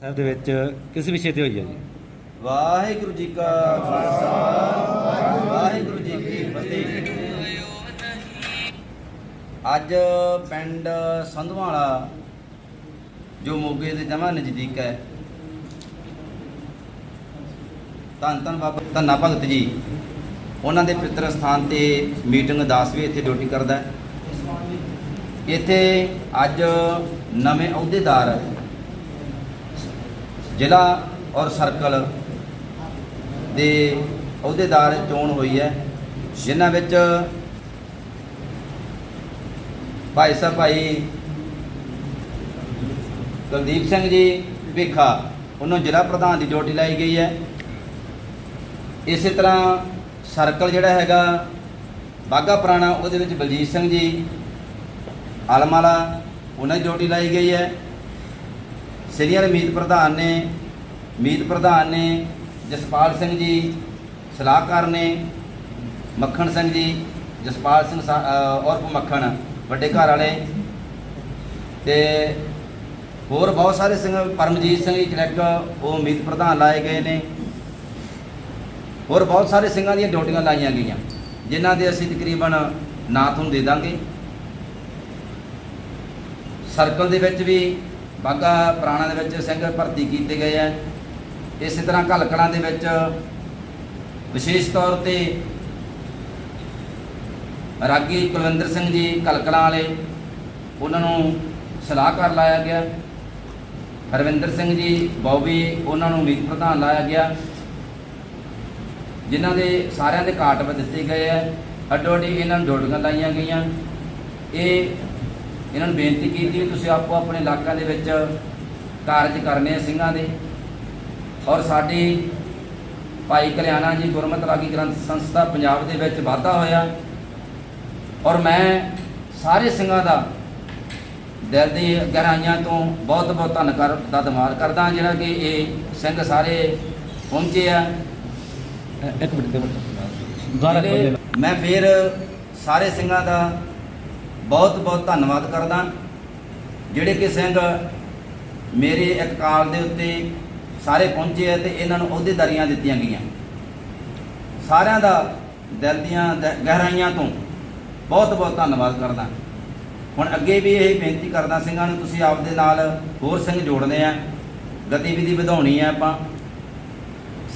ਸਾਹਿਬ ਦੇ ਵਿੱਚ ਕਿਸ ਵਿਸ਼ੇ ਤੇ ਹੋਈ ਹੈ ਜੀ? ਵਾਹਿਗੁਰੂ ਜੀ ਕਾ ਖਾਲਸਾ, ਵਾਹਿਗੁਰੂ ਜੀ ਕੀ ਫਤਿਹ। ਅੱਜ ਪਿੰਡ ਸੰਧਵਾਲਾ, ਜੋ ਮੋਗੇ ਦੇ ਜਮਾ ਨਜ਼ਦੀਕ ਹੈ। ਧੰਨ ਧੰਨ ਬਾਬਾ, ਧੰਨਾ ਭਗਤ ਜੀ, ਉਹਨਾਂ ਦੇ ਪਿੱਤਰ ਸਥਾਨ ਤੇ ਮੀਟਿੰਗ 10 ਵਜੇ ਇੱਥੇ ਡਿਊਟੀ ਕਰਦਾ ਇੱਥੇ ਅੱਜ ਨਵੇਂ ਅਹੁਦੇਦਾਰ ਜ਼ਿਲ੍ਹਾ ਔਰ ਸਰਕਲ ਦੇ ਅਹੁਦੇਦਾਰ ਚੋਣ ਹੋਈ ਹੈ, ਜਿਨ੍ਹਾਂ ਵਿੱਚ ਭਾਈ ਸਾਹਿਬ, ਭਾਈ ਕੁਲਦੀਪ ਸਿੰਘ ਜੀ ਭੇਖਾ, ਉਹਨੂੰ ਜ਼ਿਲ੍ਹਾ ਪ੍ਰਧਾਨ ਦੀ ਡਿਊਟੀ ਲਾਈ ਗਈ ਹੈ। ਇਸੇ ਤਰ੍ਹਾਂ ਸਰਕਲ ਜਿਹੜਾ ਹੈਗਾ ਬਾਗਾ ਪੁਰਾਣਾ, ਉਹਦੇ ਵਿੱਚ ਬਲਜੀਤ ਸਿੰਘ ਜੀ, ਆਲਮਾਲਾ, ਉਹਨਾਂ ਦੀ ਡਿਊਟੀ ਲਾਈ ਗਈ ਹੈ। ਸੀਨੀਅਰ ਮੀਤ ਪ੍ਰਧਾਨ ਨੇ ਮੀਤ ਪ੍ਰਧਾਨ ਨੇ ਜਸਪਾਲ ਸਿੰਘ ਜੀ ਸਲਾਹਕਾਰ ਨੇ ਮੱਖਣ ਸਿੰਘ ਜੀ ਜਸਪਾਲ ਸਿੰਘ ਸਾ- ਅ, ਮੱਖਣ ਵੱਡੇ ਘਰ ਵਾਲੇ। ਤੇ ਹੋਰ ਬਹੁਤ ਸਾਰੇ ਸਿੰਘ ਪਰਮਜੀਤ ਸਿੰਘ ਜੀ ਚਲੈਕ ਉਹ ਮੀਤ ਪ੍ਰਧਾਨ ਲਾਏ ਗਏ ਨੇ। ਹੋਰ ਬਹੁਤ ਸਾਰੇ ਸਿੰਘਾਂ ਦੀਆਂ ਡਿਊਟੀਆਂ ਲਾਈਆਂ ਗਈਆਂ ਜਿਨ੍ਹਾਂ ਦੇ ਅਸੀਂ ਤਕਰੀਬਨ ਨਾਂ ਤੁਹਾਨੂੰ ਦੇ ਦਾਂਗੇ। ਸਰਕਲ ਦੇ ਵਿੱਚ ਵੀ ਬਾਗਾ ਪੁਰਾਣਾ ਦੇ ਵਿੱਚ ਸਿੰਘ ਭਰਤੀ ਕੀਤੇ ਗਏ ਆ। ਇਸੇ ਤਰ੍ਹਾਂ ਕਲਕੜਾਂ ਦੇ ਵਿੱਚ ਵਿਸ਼ੇਸ਼ ਤੌਰ ਤੇ ਰਾਗੀ ਕੁਲਵਿੰਦਰ ਸਿੰਘ ਜੀ ਕਲਕੜਾਂ ਵਾਲੇ, ਉਹਨਾਂ ਨੂੰ ਸਲਾਹਕਾਰ ਲਾਇਆ ਗਿਆ। ਹਰਵਿੰਦਰ ਸਿੰਘ ਜੀ ਬੌਬੀ, ਉਹਨਾਂ ਨੂੰ ਮੀਤ ਪ੍ਰਧਾਨ ਲਾਇਆ ਗਿਆ। ਜਿਨ੍ਹਾਂ ਦੇ ਸਾਰਿਆਂ ਦੇ ਕਾਟਵ ਦਿੱਤੇ ਗਏ ਆ। ਅੱਡੋ ਅੱਡੀ ਇਹਨਾਂ ਨੂੰ ਡਿਊਟੀਆਂ ਲਾਈਆਂ ਗਈਆਂ। ਇਹ ਇਹਨਾਂ ਨੂੰ ਬੇਨਤੀ ਕੀਤੀ ਵੀ ਤੁਸੀਂ ਆਪੋ ਆਪਣੇ ਇਲਾਕਿਆਂ ਦੇ ਵਿੱਚ ਕਾਰਜ ਕਰਨੇ ਆ ਸਿੰਘਾਂ ਦੇ। ਔਰ ਸਾਡੀ ਭਾਈ ਕਲਿਆਣਾ ਜੀ ਗੁਰਮਤਿ ਰਾਗੀ ਗ੍ਰੰਥ ਸੰਸਥਾ ਪੰਜਾਬ ਦੇ ਵਿੱਚ ਵਾਧਾ ਹੋਇਆ। ਔਰ ਮੈਂ ਸਾਰੇ ਸਿੰਘਾਂ ਦਾ ਦਿਲ ਦੀ ਗਹਿਰਾਈਆਂ ਤੋਂ ਬਹੁਤ ਬਹੁਤ ਧੰਨਵਾਦ ਦਾ ਧੰਨਵਾਦ ਕਰਦਾ ਜਿਹੜਾ ਕਿ ਇਹ ਸਿੰਘ ਸਾਰੇ ਪਹੁੰਚੇ ਆ। ਇੱਕ ਮਿੰਟ ਦੇ। ਮੈਂ ਫਿਰ ਸਾਰੇ ਸਿੰਘਾਂ ਦਾ ਬਹੁਤ ਬਹੁਤ ਧੰਨਵਾਦ ਕਰਦਾ। ਜਿਹੜੇ ਕਿ ਸਿੰਘ ਮੇਰੇ ਇੱਕ ਕਾਲ ਦੇ ਉੱਤੇ ਸਾਰੇ ਪਹੁੰਚੇ ਆ ਤੇ ਇਹਨਾਂ ਨੂੰ ਅਹੁਦੇਦਾਰੀਆਂ ਦਿੱਤੀਆਂ ਗਈਆਂ। ਸਾਰਿਆਂ ਦਾ ਦਿਲ ਦੀਆਂ ਗਹਿਰਾਈਆਂ ਤੋਂ ਬਹੁਤ ਬਹੁਤ ਧੰਨਵਾਦ ਕਰਦਾ। ਹੁਣ ਅੱਗੇ ਵੀ ਇਹ ਬੇਨਤੀ ਕਰਦਾ ਸਿੰਘਾਂ ਨੂੰ, ਤੁਸੀਂ ਆਪਦੇ ਨਾਲ ਹੋਰ ਸਿੰਘ ਜੋੜਨੇ ਆ, ਗਤੀਵਿਧੀ ਵਧਾਉਣੀ ਆ ਆਪਾਂ।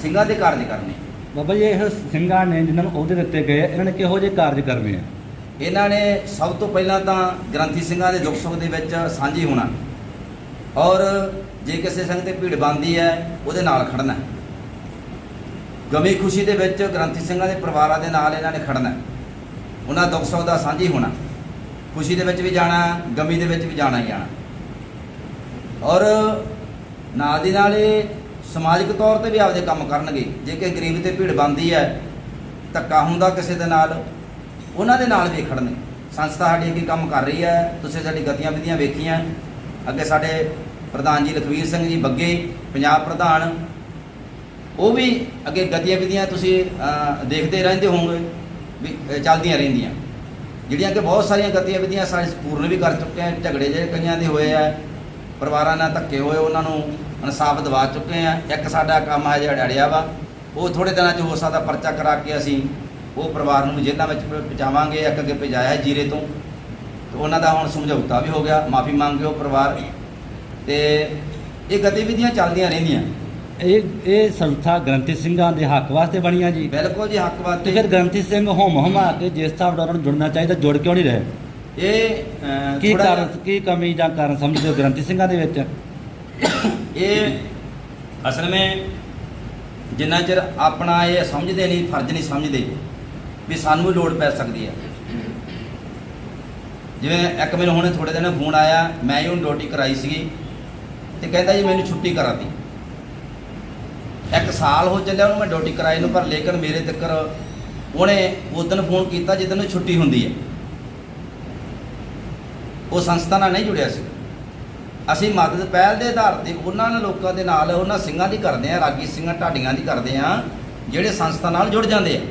ਸਿੰਘਾਂ ਦੇ ਕਾਰਜ ਕਰਨੇ। ਬਾਬਾ ਜੀ, ਇਹ ਸਿੰਘਾਂ ਨੇ ਜਿਨ੍ਹਾਂ ਨੂੰ ਅਹੁਦੇ ਦਿੱਤੇ ਗਏ ਇਹਨਾਂ ਨੇ ਕਿਹੋ ਜਿਹੇ ਕਾਰਜ ਕਰਨੇ ਆ? ਇਹਨਾਂ ਨੇ ਸਭ ਤੋਂ ਪਹਿਲਾਂ ਤਾਂ ਗ੍ਰੰਥੀ ਸਿੰਘਾਂ ਦੇ ਦੁੱਖ ਸੁੱਖ ਦੇ ਵਿੱਚ ਸਾਂਝੀ ਹੋਣਾ ਔਰ ਜੇ ਕਿਸੇ ਸਿੰਘ ਤੇ ਭੀੜ ਬੰਦੀ ਹੈ, ਉਹਦੇ ਨਾਲ ਖੜਨਾ ਗਮੀ ਖੁਸ਼ੀ ਦੇ ਵਿੱਚ ਗ੍ਰੰਥੀ ਸਿੰਘਾਂ ਦੇ ਪਰਿਵਾਰਾਂ ਦੇ ਨਾਲ ਇਹਨਾਂ ਨੇ ਖੜਨਾ ਉਹਨਾਂ ਦੁੱਖ ਸੁੱਖ ਦਾ ਸਾਂਝੀ ਹੋਣਾ ਖੁਸ਼ੀ ਦੇ ਵਿੱਚ ਵੀ ਜਾਣਾ, ਗਮੀ ਦੇ ਵਿੱਚ ਵੀ ਜਾਣਾ ਹੀ ਜਾਣਾ ਔਰ ਨਾਲ ਦੀ ਨਾਲ ਇਹ ਸਮਾਜਿਕ ਤੌਰ ਤੇ ਵੀ ਆਪਦੇ ਕੰਮ ਕਰਨਗੇ। ਜੇ ਕਿ ਗਰੀਬ ਤੇ ਭੀੜ ਬੰਦੀ ਹੈ, ਧੱਕਾ ਹੁੰਦਾ ਕਿਸੇ ਦੇ ਨਾਲ ਉਹਨਾਂ ਦੇ ਨਾਲ ਵੀ ਖੜਨੇ ਸੰਸਥਾ ਸਾਡੀ ਅੱਗੇ ਕੰਮ ਕਰ ਰਹੀ ਹੈ। ਤੁਸੀਂ ਸਾਡੀ ਗਤੀਆਂ ਵਿਧੀਆਂ ਵੇਖੀਆਂ। ਅੱਗੇ ਸਾਡੇ ਪ੍ਰਧਾਨ ਜੀ ਲਖਵੀਰ ਸਿੰਘ ਜੀ ਬੱਗੇ, ਪੰਜਾਬ ਪ੍ਰਧਾਨ। ਉਹ ਵੀ ਅੱਗੇ ਗਤੀਆਂ ਵਿਧੀਆਂ ਤੁਸੀਂ ਦੇਖਦੇ ਰਹਿੰਦੇ ਹੋਵੋਗੇ, ਵੀ ਚੱਲਦੀਆਂ ਰਹਿੰਦੀਆਂ। ਜਿਹੜੀਆਂ ਕਿ ਬਹੁਤ ਸਾਰੀਆਂ ਗਤੀਆਂ ਵਿਧੀਆਂ ਸਾਰੇ ਪੂਰਨ ਵੀ ਕਰ ਚੁੱਕੇ ਆ, ਝਗੜੇ ਜਿਹੜੇ ਕਈਆਂ ਦੇ ਹੋਏ ਆ, ਪਰਿਵਾਰਾਂ ਨਾਲ ਧੱਕੇ ਹੋਏ, ਉਹਨਾਂ ਨੂੰ ਇਨਸਾਫ ਦਿਵਾ ਚੁੱਕੇ ਆ। ਇੱਕ ਸਾਡਾ ਕੰਮ ਹੈ ਜਿਹੜਾ ਅੜਿਆ ਵਾ, ਉਹ ਥੋੜੇ ਦਿਨਾਂ 'ਚ ਹੋ ਸਕਦਾ ਪਰਚਾ ਕਰਾ ਕੇ ਅਸੀਂ ਉਹ ਪਰਿਵਾਰ ਨੂੰ ਜੇਲ੍ਹਾਂ ਵਿੱਚ ਪਹੁੰਚਾਵਾਂਗੇ ਇੱਕ ਅੱਗੇ ਭੇਜਾਇਆ ਹੈ ਜੀਰੇ ਤੋਂ। ਤੇ ਉਹਨਾਂ ਦਾ ਹੁਣ ਸਮਝੌਤਾ ਵੀ ਹੋ ਗਿਆ ਮਾਫੀ ਮੰਗ ਕੇ ਉਹ ਪਰਿਵਾਰ। ਤੇ ਇਹ ਗਤੀਵਿਧੀਆਂ ਚੱਲਦੀਆਂ ਰਹਿੰਦੀਆਂ। ਇਹ ਇਹ ਸੰਸਥਾ ਗ੍ਰੰਥੀ ਸਿੰਘਾਂ ਦੇ ਹੱਕ ਵਾਸਤੇ ਬਣੀਆਂ ਜੀ। ਬਿਲਕੁਲ ਜੀ ਹੱਕ ਵਾਸਤੇ। ਫਿਰ ਗ੍ਰੰਥੀ ਸਿੰਘ ਹੋਮ ਹਮਾ ਕੇ ਜਿਸ ਨਾਲ ਉਹਨਾਂ ਨੂੰ ਜੁੜਨਾ ਚਾਹੀਦਾ ਜੁੜ ਕਿਉਂ ਨਹੀਂ ਰਹੇ? ਇਹ ਕੀ ਕਾਰਨ ਕੀ ਕਮੀ ਜਾਂ ਕਾਰਨ ਸਮਝਦੇ ਹੋ ਗ੍ਰੰਥੀ ਸਿੰਘਾਂ ਦੇ ਵਿੱਚ? ਇਹ ਅਸਲ ਵਿੱਚ ਜਿੰਨਾ ਚਿਰ ਆਪਣਾ ਇਹ ਸਮਝਦੇ ਨਹੀਂ ਫਰਜ਼ ਨਹੀਂ ਸਮਝਦੇ। ਵੀ ਸਾਨੂੰ ਲੋੜ ਪੈ ਸਕਦੀ ਹੈ। ਜਿਵੇਂ ਇੱਕ ਮੈਨੂੰ ਹੁਣੇ ਥੋੜੇ ਦਿਨ ਫੋਨ ਆਇਆ, ਮੈਂ ਹੀ ਹੁਣ ਡਿਊਟੀ ਕਰਾਈ ਸੀਗੀ ਤੇ ਕਹਿੰਦਾ ਜੀ ਮੈਨੂੰ ਛੁੱਟੀ ਕਰਾ ਦੀ। ਇੱਕ ਸਾਲ ਹੋ ਚੱਲਿਆ ਉਹਨੂੰ ਮੈਂ ਡਿਊਟੀ ਕਰਾਈ ਨੂੰ, ਪਰ ਲੇਕਿਨ ਮੇਰੇ ਤੱਕ ਉਹਨੇ ਉਸ ਦਿਨ ਫੋਨ ਕੀਤਾ ਜਿੱਦਣ ਨੂੰ ਛੁੱਟੀ ਹੁੰਦੀ ਹੈ। ਉਹ ਸੰਸਥਾ ਨਾਲ ਨਹੀਂ ਜੁੜਿਆ ਸੀ। ਅਸੀਂ ਮਦਦ ਪਹਿਲ ਦੇ ਆਧਾਰ ਤੇ ਉਹਨਾਂ ਨੇ ਲੋਕਾਂ ਦੇ ਨਾਲ ਉਹਨਾਂ ਸਿੰਘਾਂ ਦੀ ਕਰਦੇ ਆ ਰਾਗੀ ਸਿੰਘਾਂ ਢਾਡੀਆਂ ਦੀ ਕਰਦੇ ਆ ਜਿਹੜੇ ਸੰਸਥਾ ਨਾਲ ਜੁੜ ਜਾਂਦੇ ਆ।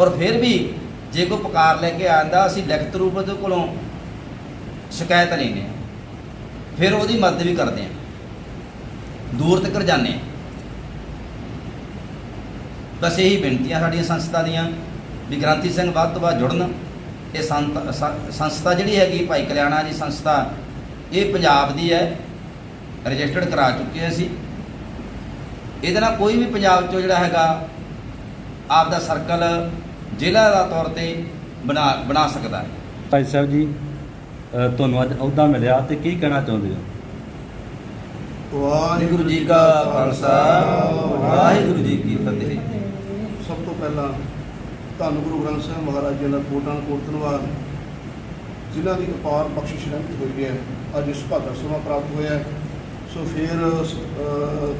ਔਰ ਫਿਰ ਵੀ ਜੇ ਕੋਈ ਪੁਕਾਰ ਲੈ ਕੇ ਆਂਦਾ, ਅਸੀਂ ਲਿਖਤ ਰੂਪ ਉਹਦੇ ਕੋਲੋਂ ਸ਼ਿਕਾਇਤ ਲੈਂਦੇ ਹਾਂ। ਫਿਰ ਉਹਦੀ ਮਦਦ ਵੀ ਕਰਦੇ ਹਾਂ। ਦੂਰ ਤੱਕ ਜਾਂਦੇ ਹਾਂ। ਬਸ ਇਹੀ ਬੇਨਤੀਆਂ ਸਾਡੀਆਂ ਸੰਸਥਾ ਦੀਆਂ, ਵੀ ਗ੍ਰਾਂਤੀ ਸਿੰਘ ਵੱਧ ਤੋਂ ਵੱਧ ਜੁੜਨ। ਇਹ ਸੰਤ- ਸੰਸਥਾ ਜਿਹੜੀ ਹੈਗੀ, ਭਾਈ ਕਲਿਆਣਾ ਜੀ ਸੰਸਥਾ, ਇਹ ਪੰਜਾਬ ਦੀ ਹੈ। ਰਜਿਸਟਰਡ ਕਰਾ ਚੁੱਕੇ ਅਸੀਂ। ਇਹਦੇ ਨਾਲ ਕੋਈ ਵੀ ਪੰਜਾਬ ਚੋਂ ਜਿਹੜਾ ਹੈਗਾ ਆਪ ਦਾ ਸਰਕਲ ਜ਼ਿਲ੍ਹਾ ਦਾ ਤੌਰ ਤੇ ਬਣਾ ਬਣਾ ਸਕਦਾ ਹੈ। ਭਾਈ ਸਾਹਿਬ ਜੀ ਅ, ਤੁਹਾਨੂੰ ਅੱਜ ਅਹੁਦਾ ਮਿਲਿਆ ਤੇ ਕੀ ਕਹਿਣਾ ਚਾਹੁੰਦੇ ਹੋ? ਵਾਹਿਗੁਰੂ ਜੀ ਕਾ ਖਾਲਸਾ ਵਾਹਿਗੁਰੂ ਜੀ ਕੀ ਫਤਿਹ। ਸਭ ਤੋਂ ਪਹਿਲਾਂ ਧੰਨ ਗੁਰੂ ਗ੍ਰੰਥ ਸਾਹਿਬ ਮਹਾਰਾਜ ਜੀ ਦਾ ਕੋਟਾਂ ਕੋਟ ਧੰਨਵਾਦ। ਜਿਨ੍ਹਾਂ ਦੀ ਅਪਾਰ ਬਖਸ਼ਿਸ਼ ਰਹਿਮਤ ਹੋਈ ਹੈ ਅੱਜ ਇਸ ਭਾਗਾ ਸਮਾਂ ਪ੍ਰਾਪਤ ਹੋਇਆ ਹੈ। ਸੋ ਫਿਰ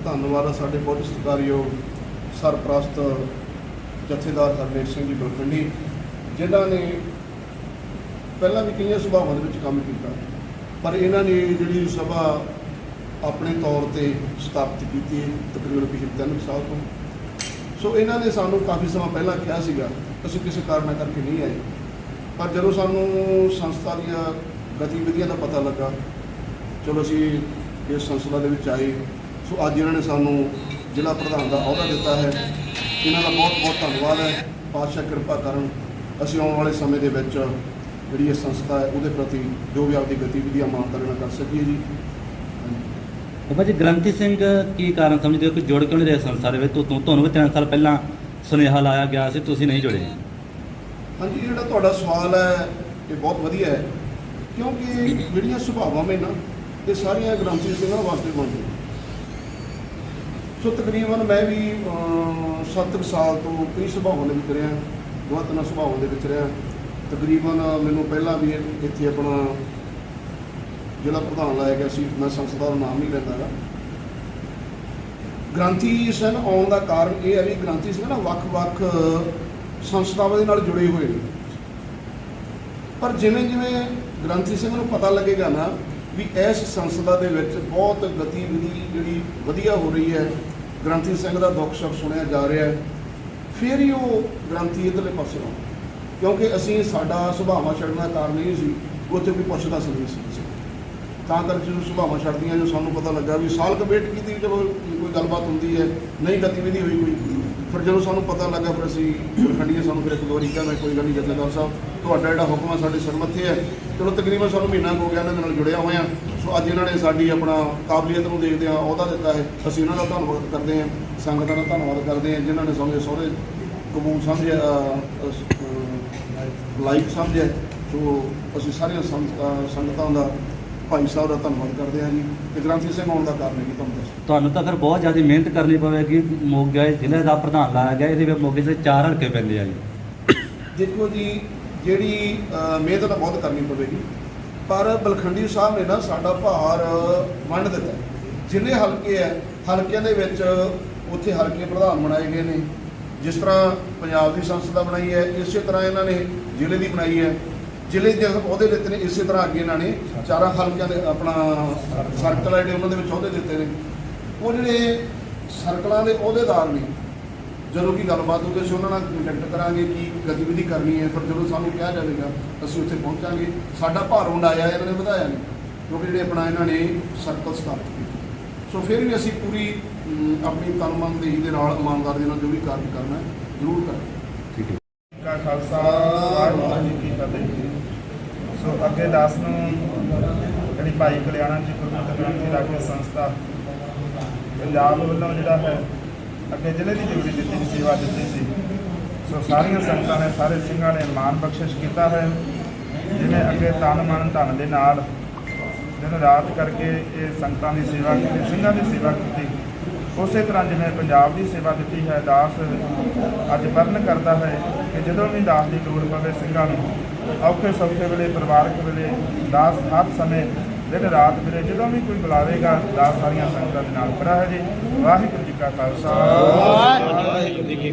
ਧੰਨਵਾਦ ਸਾਡੇ ਬਹੁਤ ਸਤਿਕਾਰਯੋਗ ਸਰਪ੍ਰਸਤ ਜਥੇਦਾਰ ਹਰਮੇਸ਼ ਸਿੰਘ ਜੀ ਬਲਖੰਡੀ ਜਿਨ੍ਹਾਂ ਨੇ ਪਹਿਲਾਂ ਵੀ ਕਈਆਂ ਸਭਾਵਾਂ ਦੇ ਵਿੱਚ ਕੰਮ ਕੀਤਾ, ਪਰ ਇਹਨਾਂ ਨੇ ਜਿਹੜੀ ਸਭਾ ਆਪਣੇ ਤੌਰ ਤੇ ਸਥਾਪਿਤ ਕੀਤੀ ਤਕਰੀਬਨ ਪਿਛਲੇ ਤਿੰਨ ਕੁ ਸਾਲ ਤੋਂ। ਸੋ ਇਹਨਾਂ ਨੇ ਸਾਨੂੰ ਕਾਫੀ ਸਮਾਂ ਪਹਿਲਾਂ ਕਿਹਾ ਸੀਗਾ, ਅਸੀਂ ਕਿਸੇ ਕਾਰਨ ਕਰਕੇ ਨਹੀਂ ਆਏ। ਪਰ ਜਦੋਂ ਸਾਨੂੰ ਸੰਸਥਾ ਦੀਆਂ ਗਤੀਵਿਧੀਆਂ ਦਾ ਪਤਾ ਲੱਗਾ, ਚਲੋ ਅਸੀਂ ਇਸ ਸੰਸਥਾ ਦੇ ਵਿੱਚ ਆਏ। ਸੋ ਅੱਜ ਇਹਨਾਂ ਨੇ ਸਾਨੂੰ ਜ਼ਿਲ੍ਹਾ ਪ੍ਰਧਾਨ ਦਾ ਅਹੁਦਾ ਦਿੱਤਾ ਹੈ। ਇਹਨਾਂ ਦਾ ਬਹੁਤ ਬਹੁਤ ਧੰਨਵਾਦ ਹੈ। ਪਾਤਸ਼ਾਹ ਕਿਰਪਾ ਕਰਨ ਅਸੀਂ ਆਉਣ ਵਾਲੇ ਸਮੇਂ ਦੇ ਵਿੱਚ ਜਿਹੜੀ ਇਹ ਸੰਸਥਾ ਹੈ ਉਹਦੇ ਪ੍ਰਤੀ ਜੋ ਵੀ ਆਪਦੀ ਗਤੀਵਿਧੀਆਂ ਇਮਾਨਦਾਰੀ ਨਾਲ ਕਰ ਸਕੀਏ ਜੀ। ਬਾਬਾ ਜੀ ਗ੍ਰੰਥੀ ਸਿੰਘ ਕੀ ਕਾਰਨ ਸਮਝਦੇ ਹੋ? ਕਿ ਜੁੜ ਕਿਉਂ ਨਹੀਂ ਰਹੇ ਸੰਸਾਰ ਦੇ ਵਿੱਚ ਤੁਹਾਨੂੰ ਵੀ ਤਿੰਨ ਸਾਲ ਪਹਿਲਾਂ ਸੁਨੇਹਾ ਲਾਇਆ ਗਿਆ ਸੀ ਤੁਸੀਂ ਨਹੀਂ ਜੁੜੇ। ਹਾਂਜੀ ਜਿਹੜਾ ਤੁਹਾਡਾ ਸਵਾਲ ਹੈ ਇਹ ਬਹੁਤ ਵਧੀਆ ਹੈ। ਕਿਉਂਕਿ ਜਿਹੜੀਆਂ ਸੁਭਾਵਾਂ ਨੇ ਨਾ ਇਹ ਸਾਰੀਆਂ ਗ੍ਰੰਥੀ ਸਿੰਘਾਂ ਵਾਸਤੇ ਬਣਦੀਆਂ ਸੋ ਤਕਰੀਬਨ ਮੈਂ ਵੀ 7 ਸਾਲ ਤੋਂ ਕਈ ਸੁਭਾਵਾਂ ਦੇ ਵਿੱਚ ਰਿਹਾ ਦੋ ਤਿੰਨ ਸੁਭਾਵਾਂ ਦੇ ਵਿੱਚ ਰਿਹਾ। ਤਕਰੀਬਨ ਮੈਨੂੰ ਪਹਿਲਾਂ ਵੀ ਇੱਥੇ ਆਪਣਾ ਜਿਹੜਾ ਪ੍ਰਧਾਨ ਲਾਇਆ ਗਿਆ ਸੀ, ਮੈਂ ਸੰਸਥਾ ਦਾ ਨਾਮ ਨਹੀਂ ਲੈਂਦਾ ਗਾ। ਗ੍ਰੰਥੀ ਸਿੰਘ ਆਉਣ ਦਾ ਕਾਰਨ ਇਹ ਹੈ ਵੀ ਗ੍ਰੰਥੀ ਸਿੰਘ ਨਾ, ਵੱਖ-ਵੱਖ ਸੰਸਥਾਵਾਂ ਦੇ ਨਾਲ ਜੁੜੇ ਹੋਏ ਨੇ। ਪਰ ਜਿਵੇਂ ਜਿਵੇਂ ਗ੍ਰੰਥੀ ਸਿੰਘ ਨੂੰ ਪਤਾ ਲੱਗੇਗਾ ਨਾ ਵੀ ਇਸ ਸੰਸਥਾ ਦੇ ਵਿੱਚ ਬਹੁਤ ਗਤੀਵਿਧੀ ਜਿਹੜੀ ਵਧੀਆ ਹੋ ਰਹੀ ਹੈ। ਗ੍ਰੰਥੀ ਸਿੰਘ ਦਾ ਦੁੱਖ ਸੁੱਖ ਸੁਣਿਆ ਜਾ ਰਿਹਾ ਹੈ। ਫਿਰ ਹੀ ਉਹ ਗ੍ਰੰਥੀ ਇਧਰਲੇ ਪਾਸੇ ਆਉਣ। ਕਿਉਂਕਿ ਅਸੀਂ ਸਾਡਾ ਸੁਭਾਵਾਂ ਛੱਡਣ ਦਾ ਕਾਰਨ ਇਹ ਸੀ, ਉੱਥੇ ਵੀ ਪੁੱਛਦਾ ਸੀ ਸੀ ਕਿਸੇ ਤਾਂ ਕਰਕੇ ਜਦੋਂ ਸੁਭਾਵਾਂ ਛੱਡਦੀਆਂ ਜੋ ਸਾਨੂੰ ਪਤਾ ਲੱਗਾ ਵੀ ਸਾਲ ਕੁ ਵੇਟ ਕੀਤੀ, ਚਲੋ ਕੋਈ ਗੱਲਬਾਤ ਹੁੰਦੀ ਹੈ, ਨਹੀਂ ਗਤੀਵਿਧੀ ਹੋਈ ਕੋਈ। ਫਿਰ ਜਦੋਂ ਸਾਨੂੰ ਪਤਾ ਲੱਗਾ ਫਿਰ ਅਸੀਂ ਖੰਡੀਏ ਸਾਨੂੰ ਫਿਰ ਇੱਕ ਦੋ ਵਾਰੀ ਮੈਂ ਕੋਈ ਗੱਲ ਨਹੀਂ ਜਥੇਦਾਰ ਸਾਹਿਬ ਤੁਹਾਡਾ ਜਿਹੜਾ ਹੁਕਮ ਹੈ ਸਾਡੇ ਸਰਮੱਥੇ ਹੈ ਚਲੋ ਤਕਰੀਬਨ ਸਾਨੂੰ ਮਹੀਨਾ ਕੁ ਹੋ ਗਿਆ ਇਹਨਾਂ ਦੇ ਨਾਲ ਜੁੜਿਆ ਹੋਇਆ। ਸੋ ਅੱਜ ਇਹਨਾਂ ਨੇ ਸਾਡੀ ਆਪਣਾ ਕਾਬਲੀਅਤ ਨੂੰ ਦੇਖਦੇ ਆ ਅਹੁਦਾ ਦਿੱਤਾ ਹੈ। ਅਸੀਂ ਇਹਨਾਂ ਦਾ ਧੰਨਵਾਦ ਕਰਦੇ ਹਾਂ ਸੰਗਤਾਂ ਦਾ ਧੰਨਵਾਦ ਕਰਦੇ ਹਾਂ ਜਿਨ੍ਹਾਂ ਨੇ ਸਾਨੂੰ ਇਹ ਸਹੁਰੇ ਕਬੂਲ ਸਮਝਿਆ ਅ, ਸਮਝਿਆ। ਸੋ ਅਸੀਂ ਸਾਰੀਆਂ ਸੰਗ- ਸੰਗਤਾਂ ਦਾ ਭਾਈ ਸਾਹਿਬ ਦਾ ਧੰਨਵਾਦ ਕਰਦੇ ਹਾਂ ਜੀ ਤੇ ਗ੍ਰੰਥੀ ਸਿੰਘ ਆਉਣ ਦਾ ਕਾਰਨ ਹੈ ਜੀ ਤੁਹਾਨੂੰ ਦੱਸ ਤੁਹਾਨੂੰ ਤਾਂ ਫਿਰ ਬਹੁਤ ਜ਼ਿਆਦਾ ਮਿਹਨਤ ਕਰਨੀ ਪਵੇਗੀ ਮੋਗੇ ਜ਼ਿਲ੍ਹੇ ਦਾ ਪ੍ਰਧਾਨ ਲਾਇਆ ਗਿਆ ਇਹਦੇ ਵਿੱਚ ਮੋਗੇ ਦੇ ਚਾਰ ਹਲਕੇ ਪੈਂਦੇ ਆ ਜੀ। ਦੇਖੋ ਜੀ ਜਿਹੜੀ ਮਿਹਨਤ ਤਾਂ ਬਹੁਤ ਕਰਨੀ ਪਵੇਗੀ ਪਰ ਬਲਖੰਡੀ ਸਾਹਿਬ ਨੇ ਨਾ ਸਾਡਾ ਭਾਰ ਵੰਡ ਦਿੱਤਾ। ਜਿੰਨੇ ਹਲਕੇ ਹੈ ਹਲਕਿਆਂ ਦੇ ਵਿੱਚ ਉੱਥੇ ਹਲਕੇ ਪ੍ਰਧਾਨ ਬਣਾਏ ਗਏ ਨੇ। ਜਿਸ ਤਰ੍ਹਾਂ ਪੰਜਾਬ ਦੀ ਸੰਸਥਾ ਬਣਾਈ ਹੈ ਇਸੇ ਤਰ੍ਹਾਂ ਇਹਨਾਂ ਨੇ ਜ਼ਿਲ੍ਹੇ ਦੀ ਬਣਾਈ ਹੈ। ਜ਼ਿਲ੍ਹੇ ਦੇ ਅਹੁਦੇ ਦਿੱਤੇ ਨੇ ਇਸੇ ਤਰ੍ਹਾਂ ਅੱਗੇ ਇਹਨਾਂ ਨੇ ਚਾਰਾਂ ਹਲਕਿਆਂ ਦੇ ਆਪਣਾ ਸਰਕਲ ਹੈ ਜਿਹੜੇ ਉਹਨਾਂ ਦੇ ਵਿੱਚ ਅਹੁਦੇ ਦਿੱਤੇ ਨੇ। ਉਹ ਜਿਹੜੇ ਸਰਕਲਾਂ ਦੇ ਅਹੁਦੇਦਾਰ ਨੇ ਜਦੋਂ ਕੀ ਗੱਲਬਾਤ ਹੋਊਗੀ ਅਸੀਂ ਉਹਨਾਂ ਨਾਲ ਕੰਟੈਕਟ ਕਰਾਂਗੇ ਕੀ ਗਤੀਵਿਧੀ ਕਰਨੀ ਹੈ ਫਿਰ ਜਦੋਂ ਸਾਨੂੰ ਕਿਹਾ ਜਾਵੇਗਾ ਅਸੀਂ ਉੱਥੇ ਪਹੁੰਚਾਂਗੇ। ਸਾਡਾ ਭਾਰ ਵੰਡਾਇਆ ਇਹਨਾਂ ਨੇ ਵਧਾਇਆ ਨਹੀਂ ਕਿਉਂਕਿ ਜਿਹੜੇ ਆਪਣਾ ਇਹਨਾਂ ਨੇ ਸਰਕਲ ਸਥਾਪਿਤ ਕੀਤੇ। ਸੋ ਫਿਰ ਵੀ ਅਸੀਂ ਪੂਰੀ ਆਪਣੀ ਤਨ ਮਨ ਦੇਹੀ ਦੇ ਨਾਲ ਇਮਾਨਦਾਰੀ ਦੇ ਨਾਲ ਜੋ ਵੀ ਕਾਰਜ ਕਰਨਾ ਹੈ ਜ਼ਰੂਰ ਕਰਾਂਗੇ। ਠੀਕ ਹੈ। ਕਾ ਖਾਲਸਾ ਵਾਹਿਗੁਰੂ ਜੀ ਕੀ ਫਤਿਹ ਸੋ ਅੱਗੇ ਦਾਸ ਨੂੰ ਜਿਹੜੀ ਭਾਈ ਕਲਿਆਣਾ ਜੀ ਗੁਰਮਤਿ ਗ੍ਰੰਥੀ ਰਾਖੀ ਸੰਸਥਾ ਪੰਜਾਬ ਵੱਲੋਂ ਜਿਹੜਾ ਹੈ, ਅੱਗੇ ਜ਼ਿਲ੍ਹੇ ਦੀ ਡਿਊਟੀ ਦਿੱਤੀ ਸੇਵਾ ਦਿੱਤੀ ਸੀ। ਸੋ ਸਾਰੀਆਂ ਸੰਗਤਾਂ ਨੇ, ਸਾਰੇ ਸਿੰਘਾਂ ਨੇ ਮਾਨ ਬਖਸ਼ਿਸ਼ ਕੀਤਾ ਹੈ। ਜਿਵੇਂ ਅੱਗੇ ਤਨ ਮਨ ਧਨ ਦੇ ਨਾਲ ਦਿਨ ਰਾਤ ਕਰਕੇ ਇਹ ਸੰਗਤਾਂ ਦੀ ਸੇਵਾ ਕੀਤੀ, ਸਿੰਘਾਂ ਦੀ ਸੇਵਾ ਕੀਤੀ, ਉਸੇ ਤਰ੍ਹਾਂ ਜਿਵੇਂ ਪੰਜਾਬ ਦੀ ਸੇਵਾ ਦਿੱਤੀ ਹੈ, ਦਾਸ ਅੱਜ ਵਰਨ ਕਰਦਾ ਹੈ ਕਿ ਜਦੋਂ ਵੀ ਦਾਸ ਦੀ ਲੋੜ ਪਵੇ ਸਿੰਘਾਂ ਨੂੰ ਔਖੇ ਸੌਖੇ ਵੇਲੇ, ਪਰਿਵਾਰਕ ਵੇਲੇ, ਦਾਸ ਹਰ ਸਮੇਂ, ਦਿਨ ਰਾਤ ਵੇਲੇ ਜਦੋਂ ਵੀ ਕੋਈ ਬੁਲਾਵੇਗਾ, ਦਾਸ ਸਾਰੀਆਂ ਸੰਗਤਾਂ ਦੇ ਨਾਲ ਖੜਾ ਹੈ ਜੀ। ਵਾਹਿਗੁਰੂ ਜੀ ਕਾ ਖਾਲਸਾ। ਵਾਹਿਗੁਰੂ ਜੀ ਕੀ